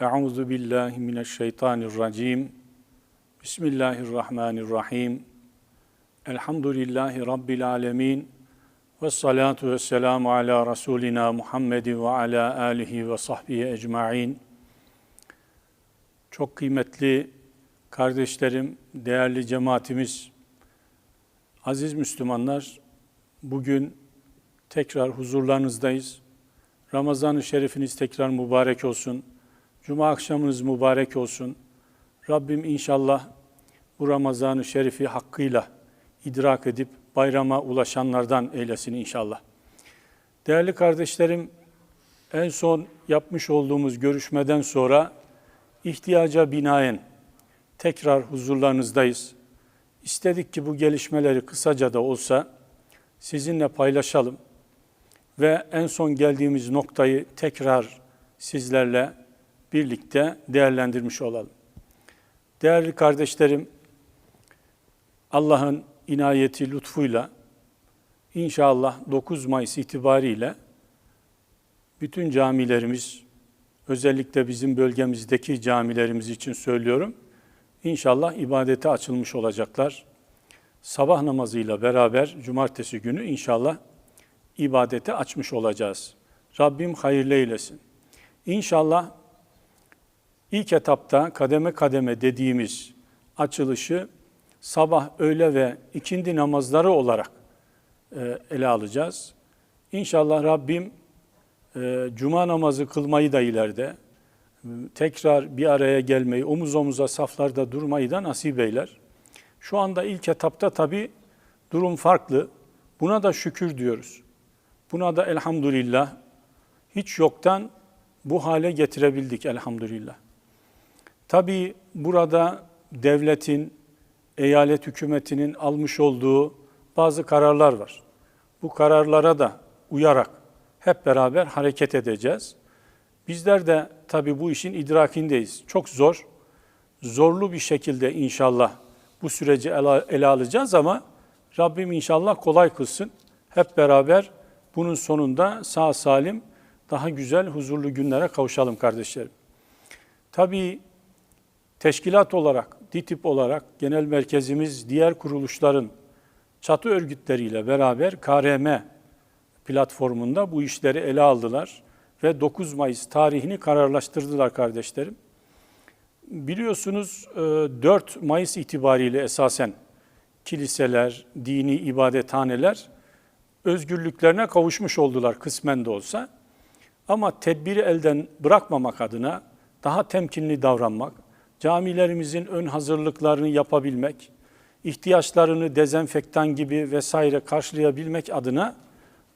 Euzu billahi mineşşeytanirracim. Bismillahirrahmanirrahim. Elhamdülillahi rabbil alamin. Ve salatu ve selamu ala Resulina Muhammedin ve ala alihi ve sahbihi ecmain. Çok kıymetli kardeşlerim, değerli cemaatimiz, aziz Müslümanlar, bugün tekrar huzurlarınızdayız. Ramazan-ı Şerifiniz tekrar mübarek olsun. Cuma akşamınız mübarek olsun. Rabbim inşallah bu Ramazan-ı Şerif'i hakkıyla idrak edip bayrama ulaşanlardan eylesin inşallah. Değerli kardeşlerim, en son yapmış olduğumuz görüşmeden sonra ihtiyaca binaen tekrar huzurlarınızdayız. İstedik ki bu gelişmeleri kısaca da olsa sizinle paylaşalım ve en son geldiğimiz noktayı tekrar sizlerle birlikte değerlendirmiş olalım. Değerli kardeşlerim, Allah'ın inayeti lütfuyla inşallah 9 Mayıs itibariyle bütün camilerimiz, özellikle bizim bölgemizdeki camilerimiz için söylüyorum, inşallah ibadete açılmış olacaklar. Sabah namazıyla beraber cumartesi günü inşallah ibadete açmış olacağız. Rabbim hayırlı eylesin. İnşallah ilk etapta kademe kademe dediğimiz açılışı sabah, öğle ve ikindi namazları olarak e, ele alacağız. İnşallah Rabbim e, cuma namazı kılmayı da ileride, e, tekrar bir araya gelmeyi, omuz omuza saflarda durmayı da nasip eyler. Şu anda ilk etapta tabi durum farklı. Buna da şükür diyoruz. Buna da elhamdülillah hiç yoktan bu hale getirebildik elhamdülillah. Tabi burada devletin, eyalet hükümetinin almış olduğu bazı kararlar var. Bu kararlara da uyarak hep beraber hareket edeceğiz. Bizler de tabi bu işin idrakindeyiz. Çok zor, zorlu bir şekilde inşallah bu süreci ele alacağız ama Rabbim inşallah kolay kılsın. Hep beraber bunun sonunda sağ salim daha güzel, huzurlu günlere kavuşalım kardeşlerim. Tabii teşkilat olarak, DİTİP olarak genel merkezimiz diğer kuruluşların çatı örgütleriyle beraber KRM platformunda bu işleri ele aldılar ve 9 Mayıs tarihini kararlaştırdılar kardeşlerim. Biliyorsunuz 4 e, Mayıs itibariyle esasen kiliseler, dini ibadethaneler özgürlüklerine kavuşmuş oldular kısmen de olsa. Ama tedbiri elden bırakmamak adına daha temkinli davranmak, camilerimizin ön hazırlıklarını yapabilmek, ihtiyaçlarını dezenfektan gibi vesaire karşılayabilmek adına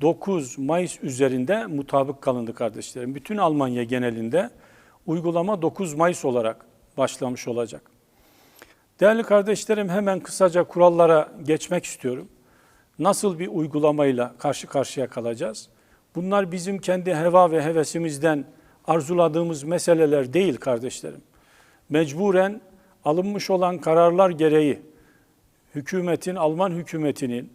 9 Mayıs üzerinde mutabık kalındı kardeşlerim. Bütün Almanya genelinde uygulama 9 Mayıs olarak başlamış olacak. Değerli kardeşlerim hemen kısaca kurallara geçmek istiyorum. Nasıl bir uygulamayla karşı karşıya kalacağız? Bunlar bizim kendi heva ve hevesimizden arzuladığımız meseleler değil kardeşlerim. Mecburen alınmış olan kararlar gereği hükümetin, Alman hükümetinin,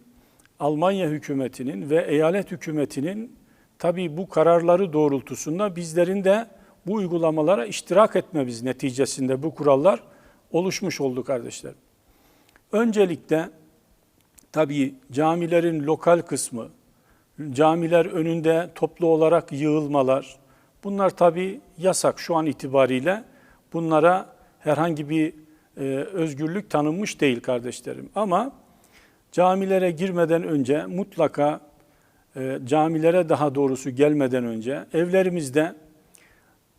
Almanya hükümetinin ve eyalet hükümetinin tabi bu kararları doğrultusunda bizlerin de bu uygulamalara iştirak etmemiz neticesinde bu kurallar oluşmuş oldu kardeşler. Öncelikle tabii camilerin lokal kısmı, camiler önünde toplu olarak yığılmalar, bunlar tabii yasak şu an itibariyle. Bunlara herhangi bir e, özgürlük tanınmış değil kardeşlerim. Ama camilere girmeden önce mutlaka e, camilere daha doğrusu gelmeden önce evlerimizde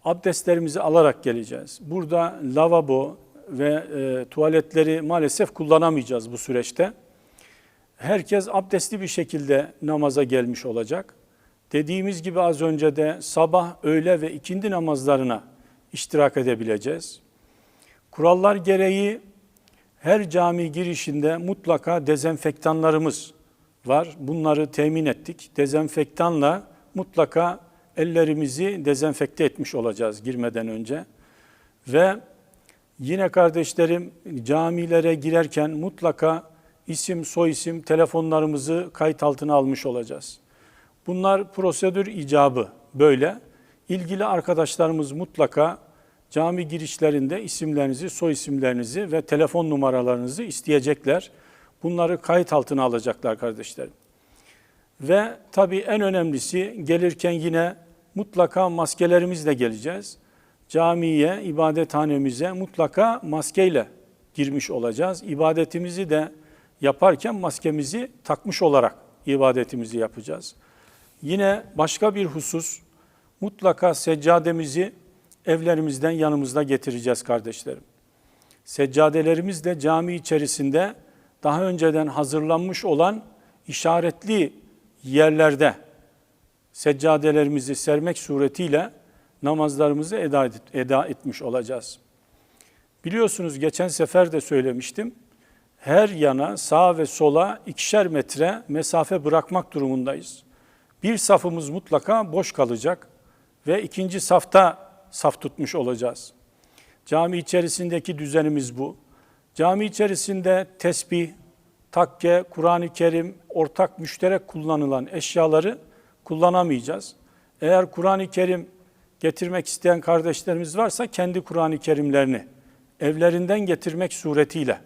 abdestlerimizi alarak geleceğiz. Burada lavabo ve e, tuvaletleri maalesef kullanamayacağız bu süreçte. Herkes abdestli bir şekilde namaza gelmiş olacak. Dediğimiz gibi az önce de sabah, öğle ve ikindi namazlarına iştirak edebileceğiz. Kurallar gereği her cami girişinde mutlaka dezenfektanlarımız var. Bunları temin ettik. Dezenfektanla mutlaka ellerimizi dezenfekte etmiş olacağız girmeden önce. Ve yine kardeşlerim camilere girerken mutlaka isim, soyisim, telefonlarımızı kayıt altına almış olacağız. Bunlar prosedür icabı böyle. İlgili arkadaşlarımız mutlaka cami girişlerinde isimlerinizi, soy isimlerinizi ve telefon numaralarınızı isteyecekler. Bunları kayıt altına alacaklar kardeşlerim. Ve tabii en önemlisi gelirken yine mutlaka maskelerimizle geleceğiz. Camiye, ibadethanemize mutlaka maskeyle girmiş olacağız. İbadetimizi de yaparken maskemizi takmış olarak ibadetimizi yapacağız. Yine başka bir husus mutlaka seccademizi evlerimizden yanımızda getireceğiz kardeşlerim. Seccadelerimiz de cami içerisinde daha önceden hazırlanmış olan işaretli yerlerde seccadelerimizi sermek suretiyle namazlarımızı eda, et, eda etmiş olacağız. Biliyorsunuz geçen sefer de söylemiştim. Her yana sağ ve sola ikişer metre mesafe bırakmak durumundayız. Bir safımız mutlaka boş kalacak ve ikinci safta saf tutmuş olacağız. Cami içerisindeki düzenimiz bu. Cami içerisinde tesbih, takke, Kur'an-ı Kerim, ortak müşterek kullanılan eşyaları kullanamayacağız. Eğer Kur'an-ı Kerim getirmek isteyen kardeşlerimiz varsa kendi Kur'an-ı Kerimlerini evlerinden getirmek suretiyle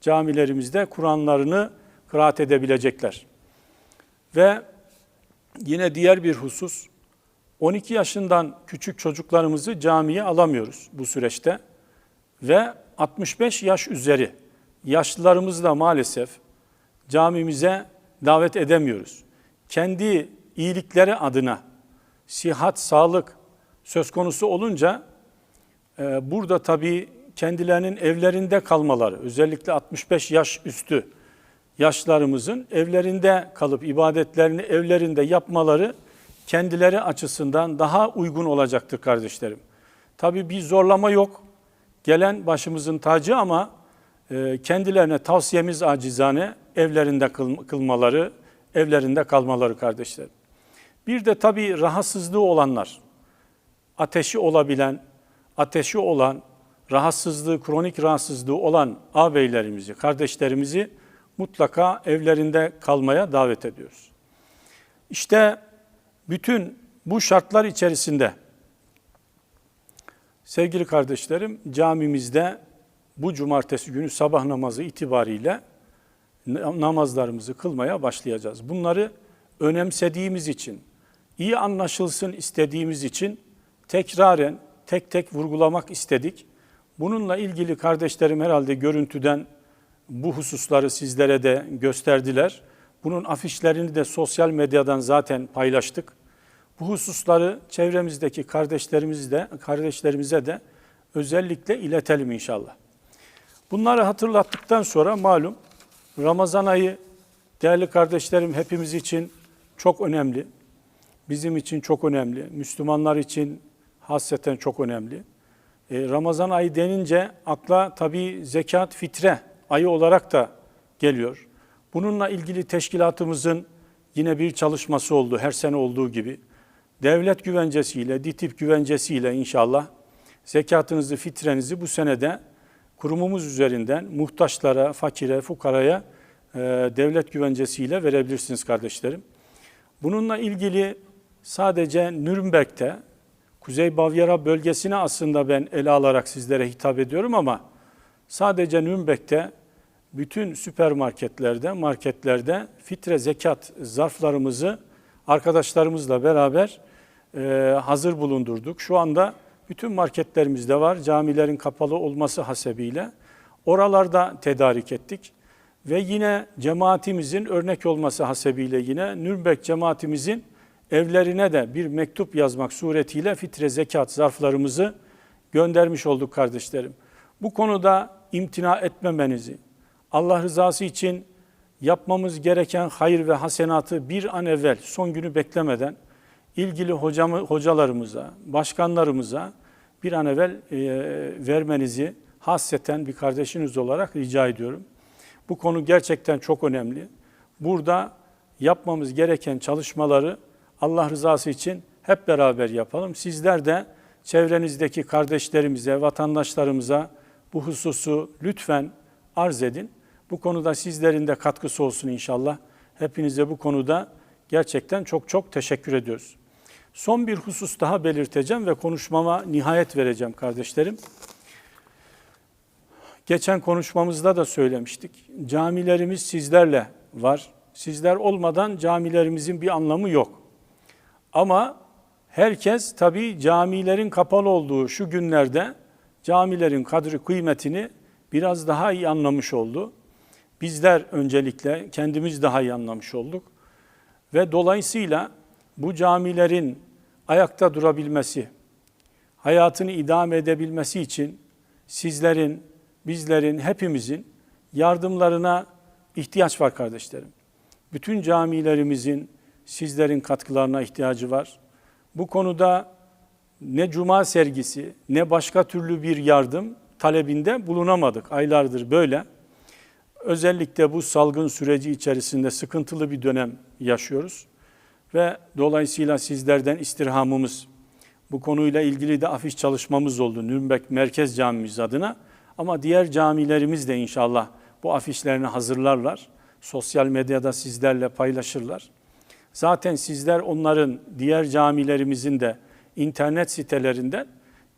camilerimizde Kur'anlarını kıraat edebilecekler. Ve yine diğer bir husus 12 yaşından küçük çocuklarımızı camiye alamıyoruz bu süreçte ve 65 yaş üzeri yaşlılarımızı da maalesef camimize davet edemiyoruz. Kendi iyilikleri adına sihat, sağlık söz konusu olunca e, burada tabii kendilerinin evlerinde kalmaları, özellikle 65 yaş üstü yaşlarımızın evlerinde kalıp ibadetlerini evlerinde yapmaları kendileri açısından daha uygun olacaktır kardeşlerim. Tabii bir zorlama yok. Gelen başımızın tacı ama e, kendilerine tavsiyemiz acizane evlerinde kılmaları, evlerinde kalmaları kardeşlerim. Bir de tabii rahatsızlığı olanlar, ateşi olabilen, ateşi olan, rahatsızlığı, kronik rahatsızlığı olan ağabeylerimizi, kardeşlerimizi mutlaka evlerinde kalmaya davet ediyoruz. İşte bütün bu şartlar içerisinde sevgili kardeşlerim camimizde bu cumartesi günü sabah namazı itibariyle namazlarımızı kılmaya başlayacağız. Bunları önemsediğimiz için, iyi anlaşılsın istediğimiz için tekraren tek tek vurgulamak istedik. Bununla ilgili kardeşlerim herhalde görüntüden bu hususları sizlere de gösterdiler. Bunun afişlerini de sosyal medyadan zaten paylaştık. Bu hususları çevremizdeki kardeşlerimize kardeşlerimize de özellikle iletelim inşallah. Bunları hatırlattıktan sonra malum Ramazan ayı değerli kardeşlerim hepimiz için çok önemli. Bizim için çok önemli. Müslümanlar için hasreten çok önemli. E, Ramazan ayı denince akla tabi zekat, fitre ayı olarak da geliyor. Bununla ilgili teşkilatımızın yine bir çalışması oldu her sene olduğu gibi. Devlet güvencesiyle, DİTİP güvencesiyle inşallah zekatınızı, fitrenizi bu senede kurumumuz üzerinden muhtaçlara, fakire, fukaraya e, devlet güvencesiyle verebilirsiniz kardeşlerim. Bununla ilgili sadece Nürnberg'te, Kuzey Bavyera bölgesine aslında ben ele alarak sizlere hitap ediyorum ama sadece Nürnberg'te bütün süpermarketlerde, marketlerde fitre zekat zarflarımızı arkadaşlarımızla beraber e, hazır bulundurduk. Şu anda bütün marketlerimizde var. Camilerin kapalı olması hasebiyle oralarda tedarik ettik. Ve yine cemaatimizin örnek olması hasebiyle yine Nürnberg cemaatimizin evlerine de bir mektup yazmak suretiyle fitre zekat zarflarımızı göndermiş olduk kardeşlerim. Bu konuda imtina etmemenizi, Allah rızası için yapmamız gereken hayır ve hasenatı bir an evvel son günü beklemeden ilgili hocamı, hocalarımıza, başkanlarımıza bir an evvel e, vermenizi hasreten bir kardeşiniz olarak rica ediyorum. Bu konu gerçekten çok önemli. Burada yapmamız gereken çalışmaları Allah rızası için hep beraber yapalım. Sizler de çevrenizdeki kardeşlerimize, vatandaşlarımıza bu hususu lütfen arz edin. Bu konuda sizlerin de katkısı olsun inşallah. Hepinize bu konuda gerçekten çok çok teşekkür ediyoruz. Son bir husus daha belirteceğim ve konuşmama nihayet vereceğim kardeşlerim. Geçen konuşmamızda da söylemiştik. Camilerimiz sizlerle var. Sizler olmadan camilerimizin bir anlamı yok. Ama herkes tabii camilerin kapalı olduğu şu günlerde camilerin kadri kıymetini biraz daha iyi anlamış oldu. Bizler öncelikle kendimiz daha iyi anlamış olduk. Ve dolayısıyla bu camilerin ayakta durabilmesi, hayatını idame edebilmesi için sizlerin, bizlerin, hepimizin yardımlarına ihtiyaç var kardeşlerim. Bütün camilerimizin sizlerin katkılarına ihtiyacı var. Bu konuda ne cuma sergisi ne başka türlü bir yardım talebinde bulunamadık. Aylardır böyle. Özellikle bu salgın süreci içerisinde sıkıntılı bir dönem yaşıyoruz. Ve dolayısıyla sizlerden istirhamımız, bu konuyla ilgili de afiş çalışmamız oldu Nürnberg Merkez Camimiz adına. Ama diğer camilerimiz de inşallah bu afişlerini hazırlarlar. Sosyal medyada sizlerle paylaşırlar. Zaten sizler onların diğer camilerimizin de internet sitelerinden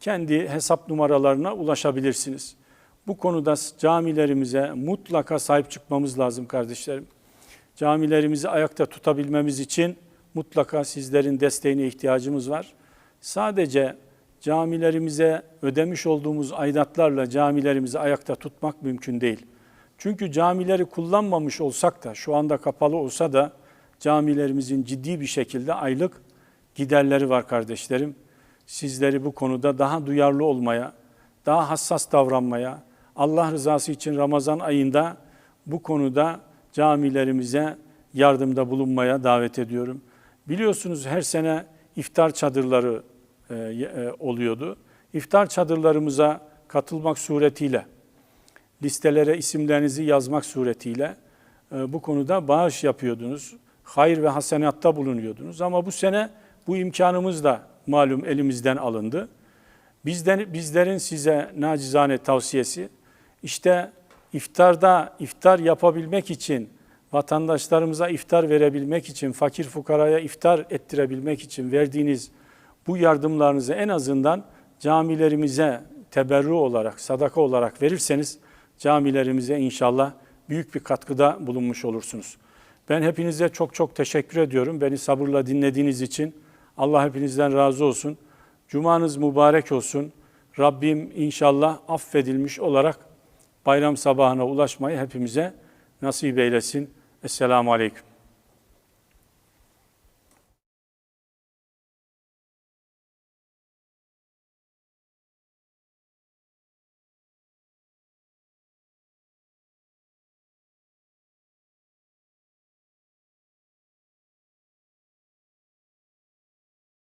kendi hesap numaralarına ulaşabilirsiniz. Bu konuda camilerimize mutlaka sahip çıkmamız lazım kardeşlerim. Camilerimizi ayakta tutabilmemiz için mutlaka sizlerin desteğine ihtiyacımız var. Sadece camilerimize ödemiş olduğumuz aidatlarla camilerimizi ayakta tutmak mümkün değil. Çünkü camileri kullanmamış olsak da şu anda kapalı olsa da camilerimizin ciddi bir şekilde aylık giderleri var kardeşlerim. Sizleri bu konuda daha duyarlı olmaya, daha hassas davranmaya, Allah rızası için Ramazan ayında bu konuda camilerimize yardımda bulunmaya davet ediyorum. Biliyorsunuz her sene iftar çadırları e, e, oluyordu. İftar çadırlarımıza katılmak suretiyle, listelere isimlerinizi yazmak suretiyle e, bu konuda bağış yapıyordunuz. Hayır ve hasenatta bulunuyordunuz. Ama bu sene bu imkanımız da malum elimizden alındı. Bizden, bizlerin size nacizane tavsiyesi, işte iftarda iftar yapabilmek için, vatandaşlarımıza iftar verebilmek için, fakir fukaraya iftar ettirebilmek için verdiğiniz bu yardımlarınızı en azından camilerimize teberru olarak, sadaka olarak verirseniz camilerimize inşallah büyük bir katkıda bulunmuş olursunuz. Ben hepinize çok çok teşekkür ediyorum. Beni sabırla dinlediğiniz için Allah hepinizden razı olsun. Cumanız mübarek olsun. Rabbim inşallah affedilmiş olarak bayram sabahına ulaşmayı hepimize nasip eylesin. Esselamu Aleyküm.